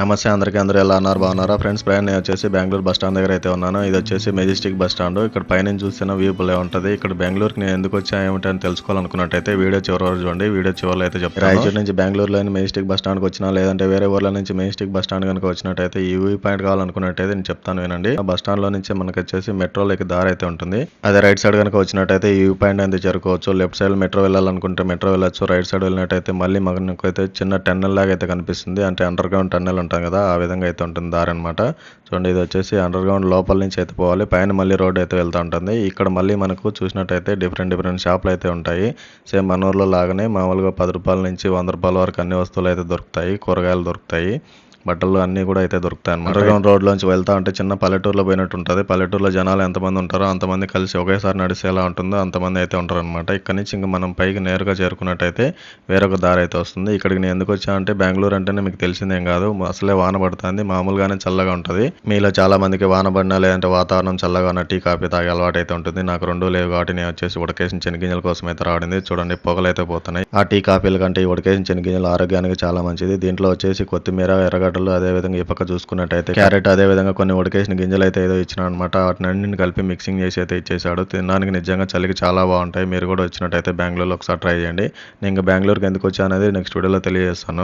నమస్తే అందరికీ అందరూ ఎలా అన్నారు బాగున్నారా? ఫ్రెండ్స్ ప్రయాణం నేను వచ్చేసి బెంగళూరు బస్ స్టాండ్ దగ్గర అయితే ఉన్నాను. ఇది వచ్చేసి మెజెస్టిక్ బస్ స్టాండ్. ఇక్కడ పైన చూసిన వ్యూ భలే ఉంటుంది. ఇక్కడ బెంగళూరుకి నేను ఎందుకు వచ్చా ఏమిటని తెలుసుకోవాలనుకున్నట్టయితే వీడియో చివరి వరకు చూడండి. వీడియో చివరిలో అయితే చెప్తాను. రాయచూరు నుంచి బెంగళూరులోని మెజెస్టిక్ బస్ స్టాండ్కి వచ్చినా లేదంటే వేరే ఊర్ల నుంచి మెజెస్టిక్ బస్ స్టాండ్ కనుక వచ్చినట్టయితే ఈ వ్యూ పాయింట్ కావాలనుకున్నట్టయితే నేను చెప్తాను వినండి. ఆ బస్ స్టాండ్లో నుంచి మనకు వచ్చేసి మెట్రోలోకి దారి అయితే ఉంటుంది. అదే రైట్ సైడ్ కనుక వచ్చినట్టయితే ఈ వ్యూ పాయింట్ అయితే చేరుకోవచ్చు. లెఫ్ట్ సైడ్ మెట్రో వెళ్ళాలనుకుంటే మెట్రో వెళ్ళొచ్చు. రైట్ సైడ్ వెళ్ళినట్టయితే మళ్ళీ మనకు అయితే చిన్న టన్నెల్ లాగా అయితే కనిపిస్తుంది. అంటే అండర్ గ్రౌండ్ టన్నెల్ ఉంటాం కదా ఆ విధంగా అయితే ఉంటుంది దారి అనమాట చూడండి ఇది వచ్చేసి అండర్ గ్రౌండ్ లోపల నుంచి అయితే పోవాలి. పైన మళ్ళీ రోడ్ అయితే వెళ్తూ ఉంటుంది. ఇక్కడ మళ్ళీ మనకు చూసినట్టయితే డిఫరెంట్ డిఫరెంట్ షాపులు అయితే ఉంటాయి. సేమ్ మన ఊర్లో లాగానే మామూలుగా పది రూపాయల నుంచి వంద రూపాయల వరకు అన్ని వస్తువులు అయితే దొరుకుతాయి కూరగాయలు దొరుకుతాయి. బట్టలు అన్నీ కూడా అయితే దొరుకుతాయి అనమాట అండర్ గ్రౌండ్ రోడ్ లోంచి వెళ్తా ఉంటే చిన్న పల్లెటూరులో పోయినట్టు ఉంటుంది. పల్లెటూరులో జనాలు ఎంతమంది ఉంటారో అంతమంది కలిసి ఒకేసారి నడిచేలా ఉంటుందో అంతమంది అయితే ఉంటారు అనమాట ఇక్కడ నుంచి ఇంకా మనం పైకి నేరుగా చేరుకున్నట్టయితే వేరొక దారి అయితే వస్తుంది. ఇక్కడికి నేను ఎందుకు వచ్చా అంటే బెంగళూరు అంటేనే మీకు తెలిసిందేం కాదు. అసలే వాన పడుతుంది. మామూలుగానే చల్లగా ఉంటుంది. మీలో చాలా మందికి వాన పడినా లేదంటే వాతావరణం చల్లగా ఉన్న టీ కాఫీ తాగే అలవాటు అయితే ఉంటుంది. నాకు రెండు లేవు కాబట్టి నేను వచ్చేసి ఉడకేసిన శనగింజల కోసం అయితే రావడింది. చూడండి పొగలు అయితే పోతున్నాయి. ఆ టీ కాఫీల కంటే ఈ ఉడకేసిన శనగింజలు ఆరోగ్యానికి చాలా మంచిది. దీంట్లో వచ్చేసి కొత్తిమీర ఎర్రగడ్డలు అదే విధంగా ఈ పక్క చూసుకున్నట్టయితే క్యారెట్ అదే విధంగా కొన్ని ఉడకేసిన గింజలు అయితే ఏదో ఇచ్చిన అనమాట వాటిని అన్నింటిని కలిపి మిక్సింగ్ చేసి అయితే ఇచ్చేసాడు తినడానికి నిజంగా చలికి చాలా బాగుంటాయి. మీరు కూడా వచ్చినట్టయితే బెంగళూరులో ఒకసారి ట్రై చేయండి. నేను ఇంకా బెంగళూరుకి ఎందుకు వచ్చా అనేది నెక్స్ట్ వీడియోలో తెలియజేస్తాను.